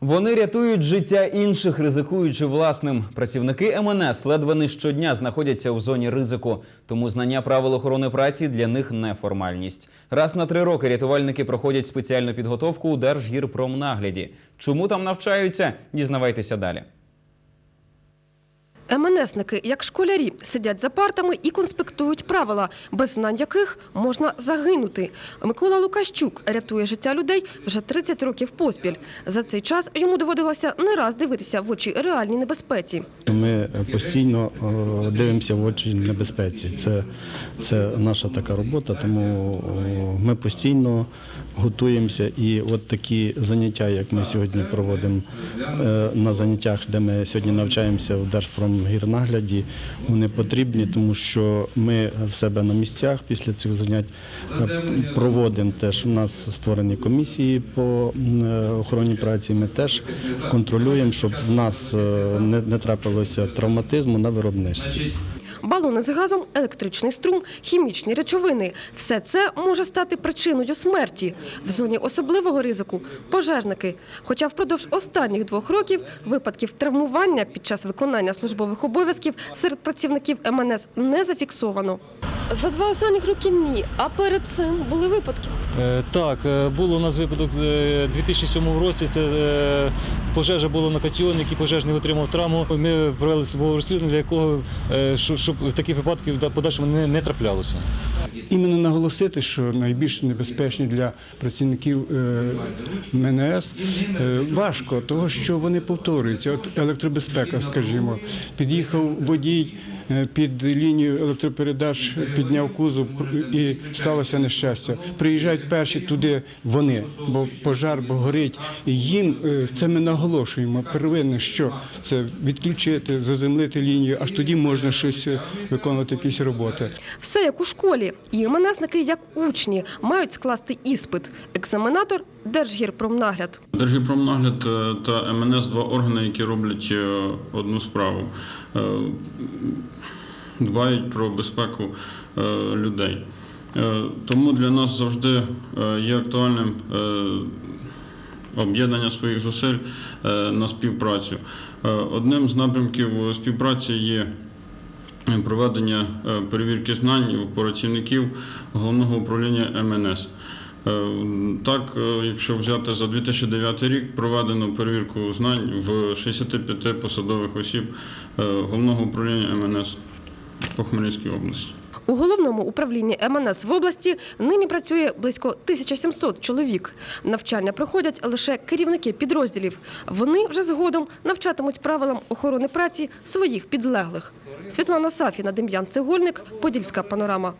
Вони рятують життя інших, ризикуючи власним. Працівники МНС ледве не щодня знаходяться в зоні ризику, тому знання правил охорони праці для них не формальність. Раз на три роки рятувальники проходять спеціальну підготовку у Держгірпромнагляді. Чому там навчаються? Дізнавайтеся далі. МНСники, як школярі, сидять за партами і конспектують правила, без знань яких можна загинути. Микола Лукащук рятує життя людей вже 30 років поспіль. За цей час йому доводилося не раз дивитися в очі реальній небезпеці. Ми постійно е, дивимося в очі небезпеці. Це, це наша така робота, тому ми постійно готуємося. І от такі заняття, як ми сьогодні проводимо е, на заняттях, де ми сьогодні навчаємося в Держпромгірнагляді, вони потрібні, тому що ми в себе на місцях після цих занять е, проводимо теж. У нас створені комісії по е, охороні праці. Ми теж контролюємо, щоб в нас е, не трапилося травматизму на виробництві. Балони з газом, електричний струм, хімічні речовини – все це може стати причиною смерті. В зоні особливого ризику – пожежники. Хоча впродовж останніх двох років випадків травмування під час виконання службових обов'язків серед працівників МНС не зафіксовано. За два останніх роки – ні, а перед цим були випадки. Е, Так, е, було у нас випадок е, 2007 році. Це е, пожежа була на Катіон, який пожежний отримав травму. Ми провели службове розслідування, для якого е, щоб, щоб таких випадків в подальшому не, не траплялося. Іменно наголосити, що найбільш небезпечні для працівників е, МНС е, важко, того що вони повторюються. От електробезпека, скажімо, під'їхав водій е, під лінію електропередач, підняв кузов і сталося нещастя. Приїжджають перші туди вони, бо пожар, бо горить. І їм е, це ми наголошуємо. Первинне, що це відключити, заземлити лінію, аж тоді можна щось е, виконувати, якісь роботи. Все як у школі. І МНСники, як учні, мають скласти іспит. Екзаменатор – Держгірпромнагляд. Держгіпромнагляд е, та МНС два органи, які роблять е, одну справу. Е, Дбають про безпеку людей. Тому для нас завжди є актуальним об'єднання своїх зусиль на співпрацю. Одним з напрямків співпраці є проведення перевірки знань у працівників головного управління МНС. Е, Так, е, якщо взяти за 2009 рік, проведено перевірку знань в 65 посадових осіб е, головного управління МНС по Хмельницькій області. У головному управлінні МНС в області нині працює близько 1700 чоловік. Навчання проходять лише керівники підрозділів. Вони вже згодом навчатимуть правилам охорони праці своїх підлеглих. Світлана Сафіна, Дем'ян Цегольник, Подільська панорама.